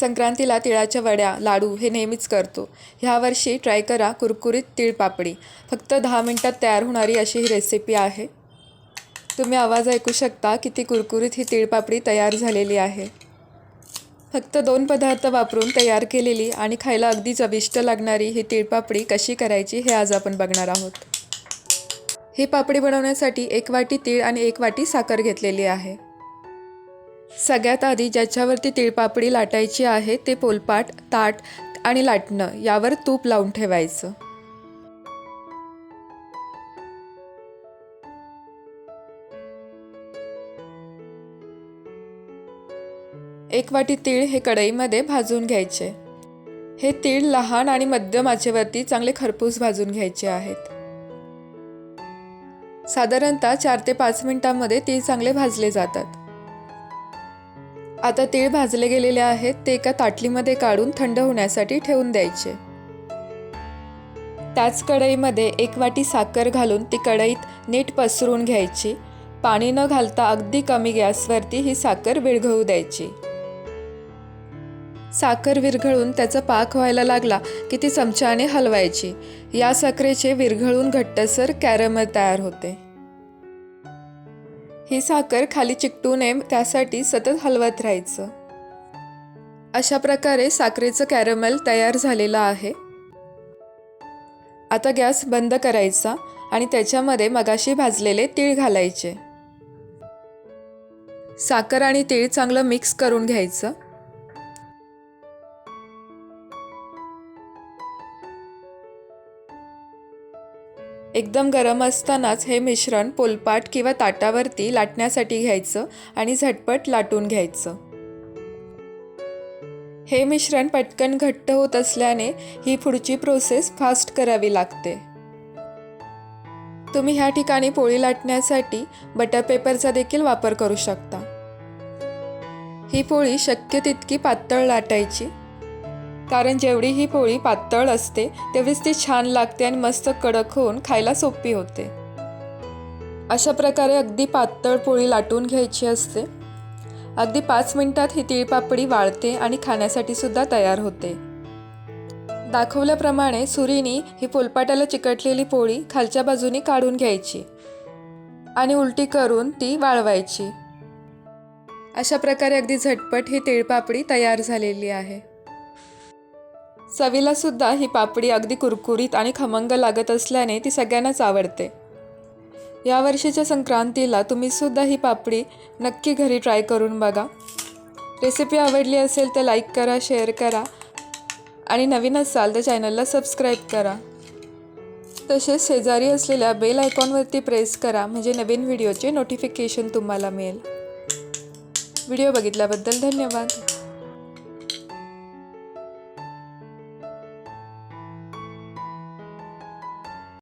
संक्रांतीला तिळाच्या वड्या लाडू हे नेहमीच करतो. ह्यावर्षी ट्राय करा कुरकुरीत तीळ पापडी फक्त दहा मिनटात तयार होणारी अशी ही रेसिपी आहे. तुम्ही आवाज ऐकू शकता किती कुरकुरीत ही तिळपापडी तयार झालेली आहे. फक्त दोन पदार्थ वापरून तयार केलेली आणि खायला अगदी चविष्ट लागणारी ही तिळपापडी कशी करायची हे आज आपण बघणार आहोत. ही पापडी बनवण्यासाठी एक वाटी तीळ आणि एक वाटी साखर घेतलेली आहे. सगळ्यात आधी ज्याच्यावरती तिळपापडी लाटायची आहे ते पोलपाट ताट आणि लाटणं यावर तूप लावून ठेवायचं. एक वाटी तीळ हे कढईमध्ये भाजून घ्यायचे. हे तीळ लहान आणि मध्यम आचेवरती चांगले खरपूस भाजून घ्यायचे आहेत. साधारणतः चार ते पाच मिनिटांमध्ये तीळ चांगले भाजले जातात. आता तीळ भाजले गेलेले आहेत ते एका ताटलीमध्ये काढून थंड होण्यासाठी ठेवून द्यायचे. त्याच कढईमध्ये एक वाटी साखर घालून ती कढईत नीट पसरून घ्यायची. पाणी न घालता अगदी कमी गॅसवरती ही साखर विरघळू द्यायची. साखर विरघळून त्याचा पाक व्हायला लागला की ती चमच्याने हलवायची. या साखरेचे विरघळून घट्टसर कॅरमल तयार होते. ही साखर खाली चिकटू नये त्यासाठी सतत हलवत राहायचं. अशा प्रकारे साखरेचं कॅरमल तयार झालेलं आहे. आता गॅस बंद करायचा आणि त्याच्यामध्ये मगाशी भाजलेले तीळ घालायचे. साखर आणि तीळ चांगलं मिक्स करून घ्यायचं. एकदम गरम असतानाच हे मिश्रण पोलपाट किंवा ताटावरती लाटण्यासाठी घ्यायचं आणि झटपट लाटून घ्यायचं. हे मिश्रण पटकन घट्ट होत असल्याने ही पुढची प्रोसेस फास्ट करावी लागते. तुम्ही ह्या ठिकाणी पोळी लाटण्यासाठी बटर पेपरचा देखील वापर करू शकता. ही पोळी शक्य तितकी पातळ लाटायची कारण जेवढी ही पोळी पातळ असते तेवढीच ती छान लागते आणि मस्त कडक होऊन खायला सोपी होते. अशा प्रकारे अगदी पातळ पोळी लाटून घ्यायची असते. अगदी पाच मिनटात ही तिळपापडी वाळते आणि खाण्यासाठी सुद्धा तयार होते. दाखवल्याप्रमाणे सुरीनी ही पोलपाटाला चिकटलेली पोळी खालच्या बाजूनी काढून घ्यायची आणि उलटी करून ती वाळवायची. अशा प्रकारे अगदी झटपट ही तिळपापडी तयार झालेली आहे. चवीला सुद्धा ही पापडी अगदी कुरकुरीत आणि खमंग लागत असल्याने ती सगळ्यांनाच आवडते. या वर्षीच्या संक्रांतीला तुम्ही सुद्धा ही पापडी नक्की घरी ट्राय करून बघा. रेसिपी आवडली असेल तर लाईक करा शेअर करा आणि नवीन असाल तर चॅनलला सबस्क्राईब करा. तसेच शेजारी असलेल्या बेल आयकॉनवरती प्रेस करा म्हणजे नवीन व्हिडिओचे नोटिफिकेशन तुम्हाला मिळेल. व्हिडिओ बघितल्याबद्दल धन्यवाद.